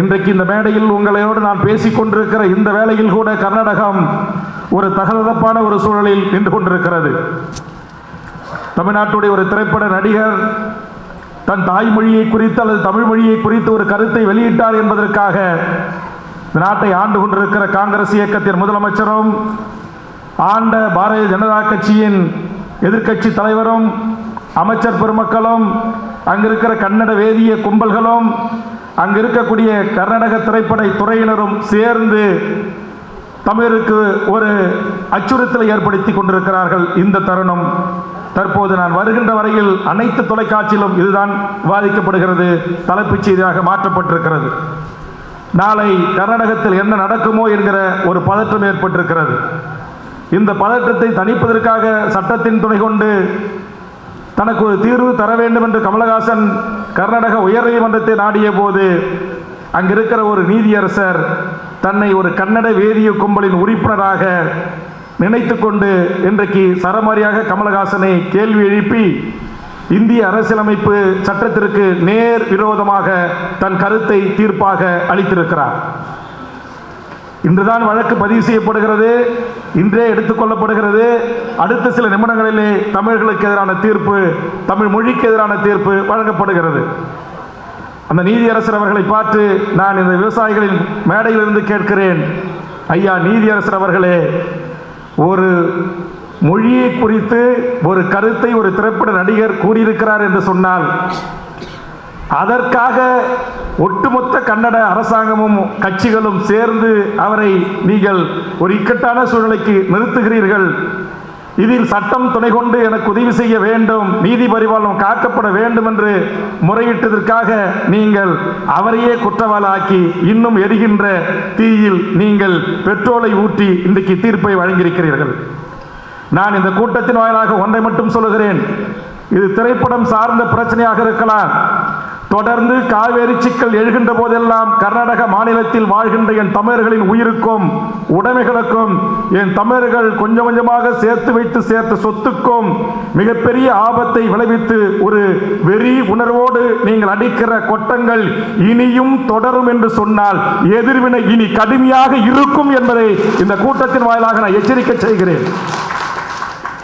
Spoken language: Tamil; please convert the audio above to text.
இன்றைக்கு இந்த மேடையில் உங்களையோடு நான் பேசிக் கொண்டிருக்கிற இந்த வேளையில் கூட கர்நாடகம் ஒரு தகதப்பான ஒரு சூழலில் நின்று கொண்டிருக்கிறது. தமிழ்நாட்டுடைய ஒரு திரைப்பட நடிகர் தன் தாய்மொழியை குறித்து அல்லது தமிழ் மொழியை குறித்து ஒரு கருத்தை வெளியிட்டார் என்பதற்காக இந்த நாட்டை ஆண்டு கொண்டிருக்கிற காங்கிரஸ் இயக்கத்தின் முதலமைச்சரும் ஆண்ட பாரதிய ஜனதா கட்சியின் எதிர்க்கட்சி தலைவரும் அமைச்சர் பெருமக்களும் அங்கிருக்கிற கன்னட வேதிய கும்பல்களும் அங்கு இருக்கக்கூடிய கர்நாடக திரைப்பட துறையினரும் சேர்ந்து தமிழருக்கு ஒரு அச்சுறுத்தலை ஏற்படுத்தி கொண்டிருக்கிறார்கள். இந்த தருணம் தற்போது நான் வருகின்ற வரையில் அனைத்து தொலைக்காட்சியிலும் இதுதான் விவாதிக்கப்படுகிறது தலைப்புச் செய்தியாக மாற்றப்பட்டிருக்கிறது. நாளை கர்நாடகத்தில் என்ன நடக்குமோ என்கிற ஒரு பதற்றம் ஏற்பட்டிருக்கிறது. இந்த பதற்றத்தை தணிப்பதற்காக சட்டத்தின் துணை கொண்டு தனக்கு ஒரு தீர்வு தர வேண்டும் என்று கமலஹாசன் கர்நாடக உயர்நீதிமன்றத்தை நாடிய போது அங்கிருக்கிற ஒரு நீதியரசர் தன்னை ஒரு கன்னட வேதிய கும்பலின் உறுப்பினராக நினைத்து கொண்டு இன்றைக்கு சரமாரியாக கமலஹாசனை கேள்வி எழுப்பி இந்திய அரசியலமைப்பு சட்டத்திற்கு நேர் விரோதமாக தன் கருத்தை தீர்ப்பாக அளித்திருக்கிறார். இன்றுதான் வழக்கு பதிவு செய்யப்படுகிறது இன்றே எடுத்துக்கொள்ளப்படுகிறது அடுத்த சில நிமிடங்களிலே தமிழர்களுக்கு எதிரான தீர்ப்பு தமிழ் மொழிக்கு எதிரான தீர்ப்பு வழங்கப்படுகிறது. அந்த நீதியரசர் அவர்களை பார்த்து நான் இந்த விவசாயிகளின் மேடையிலிருந்து கேட்கிறேன். ஐயா நீதியரசர் அவர்களே ஒரு மொழியை குறித்து ஒரு கருத்தை ஒரு திரைப்பட நடிகர் கூறியிருக்கிறார் என்று சொன்னால் அதற்காக ஒட்டுமொத்த கன்னட அரசாங்கமும் கட்சிகளும் சேர்ந்து அவரை நீங்கள் ஒரு இக்கட்டான சூழ்நிலைக்கு நிறுத்துகிறீர்கள். இதில் சட்டம் துணை கொண்டு எனக்கு உதவி செய்ய வேண்டும் நீதி பரிபாலனம் காக்கப்பட வேண்டும் என்று முறையிட்டதற்காக நீங்கள் அவரையே குற்றவாளாக்கி இன்னும் எரிகின்ற தீயில் நீங்கள் பெட்ரோலை ஊற்றி இன்றைக்கு தீர்ப்பை வழங்கியிருக்கிறீர்கள். நான் இந்த கூட்டத்தின் வாயிலாக ஒன்றை மட்டும் சொல்லுகிறேன். இது திரைப்படம் சார்ந்த பிரச்சனையாக இருக்கலாம் தொடர்ந்து காவேரி சிக்கல் எழுகின்ற போதெல்லாம் கர்நாடக மாநிலத்தில் வாழ்கின்ற என் தமிழர்களின் உயிருக்கும் உடைமைகளுக்கும் என் தமிழர்கள் கொஞ்சம் கொஞ்சமாக சேர்த்து வைத்து சேர்த்த சொத்துக்கும் மிகப்பெரிய ஆபத்தை விளைவித்து ஒரு வெறி உணர்வோடு நீங்கள் அடிக்கிற கொட்டங்கள் இனியும் தொடரும் என்று சொன்னால் எதிர்வினை இனி கடுமையாக இருக்கும் என்பதை இந்த கூட்டத்தின் வாயிலாக நான் எச்சரிக்கை செய்கிறேன்.